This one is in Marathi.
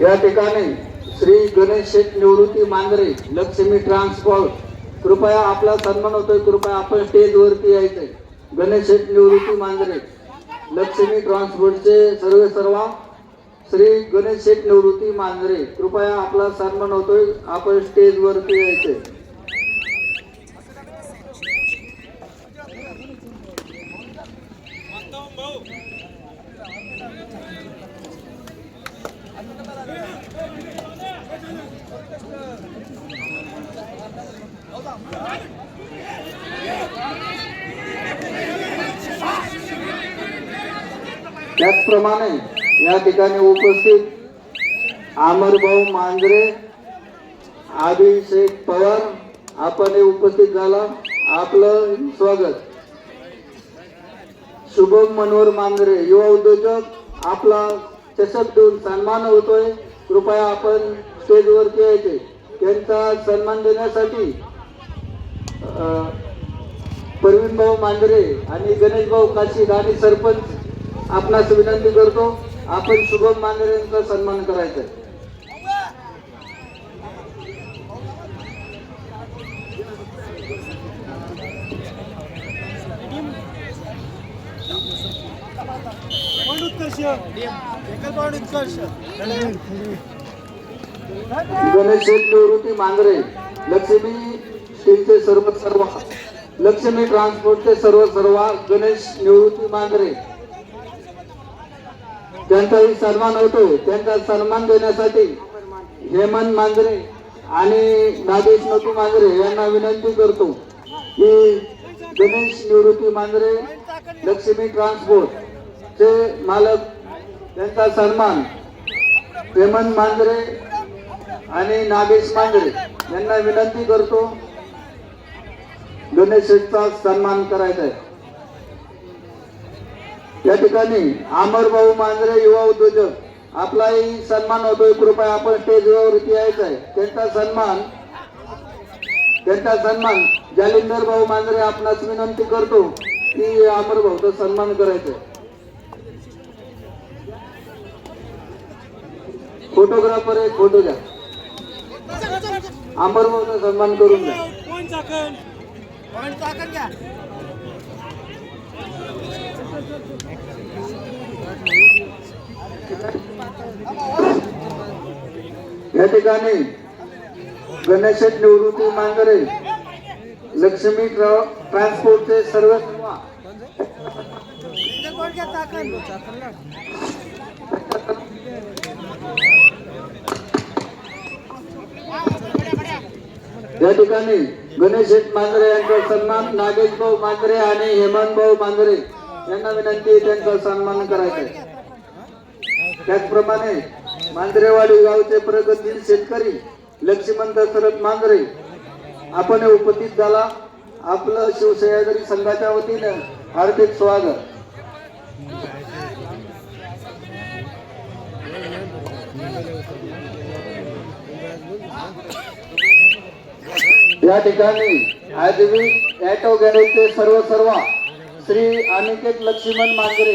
या ठिकाणी श्री गणेश शेठ निवृत्ती मांजरे लक्ष्मी ट्रान्सपोर्ट कृपया आपला सन्मान होतोय कृपया आपण स्टेजवरती यायचंय. गणेश शेठ निवृत्ती मांजरे लक्ष्मी ट्रान्सपोर्टचे सर्व सर्वा. श्री गणेश शेठ निवृत्ती मांजरे कृपया आपला सन्मान होतोय आपण स्टेजवरती यायचंय. त्याचप्रमाणे या ठिकाणी उपस्थित आमरभाऊ मांजरे अभिषेक पवार आपण हे उपस्थित झाला. आपलं स्वागत. शुभम मनोहर मांजरे युवा उद्योजक आपला चषक देऊन सन्मान होतोय. कृपया आपण स्टेजवरती यायचे. त्यांचा सन्मान देण्यासाठी प्रवीण भाऊ मांजरे आणि गणेश भाऊ काशीद आणि सरपंच आपणास विनंती करतो आपण शुभम मांजरे यांचा सन्मान करायचा आहे. गणेश निवृत्ती मांजरे लक्ष्मी स्टीलचे सर्व सर्व लक्ष्मी ट्रान्सपोर्टचे सर्व सर्व गणेश निवृत्ती मांजरे. त्यांचाही सन्मान होतो. त्यांचा सन्मान देण्यासाठी हेमंत मांजरे आणि नागेश नटू मांजरे यांना विनंती करतो की गणेश निवृत्ती मांजरे लक्ष्मी ट्रान्सपोर्ट चे मालक त्यांचा सन्मान हेमंत मांजरे आणि नागेश मांजरे यांना विनंती करतो. गणेश सन्मान करायचा आहे. या ठिकाणी अमरभाऊ मांजरे युवा उद्योजक आपलाही सन्मान होतोय. कृपया आपण स्टेजवरती यायचं आहे. त्यांचा सन्मान त्यांचा सन्मान जालिंदर भाऊ मांजरे आपणास विनंती करतो की अमर भाऊचा सन्मान करायचा फोटोग्राफर एक फोटो द्या अमर भाऊचा सन्मान करून द्या पॉईंट चाकण पॉईंट चाकण घ्या या ठिकाणी गणेश निवृत्ती मांजरे लक्ष्मी ट्रा- ट्रान्सपोर्टचे सर्व एकल पॉईंट घ्या चाकण या ठिकाणी गणेश मांजरे यांचा सन्मान नागेश भाऊ मांजरे आणि हेमंत भाऊ मांजरे यांना विनंती त्यांचा सन्मान करायचा आहे. त्याचप्रमाणे मांजरेवाडी गावचे प्रगतशील शेतकरी लक्ष्मण दशरथ मांजरे आपण उपस्थित झाला. आपलं शिवसह्याद्री संघाच्या वतीनं हार्दिक स्वागत. या ठिकाणी आजवी ॲटो गॅरेजचे सर्व सर्व श्री अनिकेत लक्ष्मण मांजरे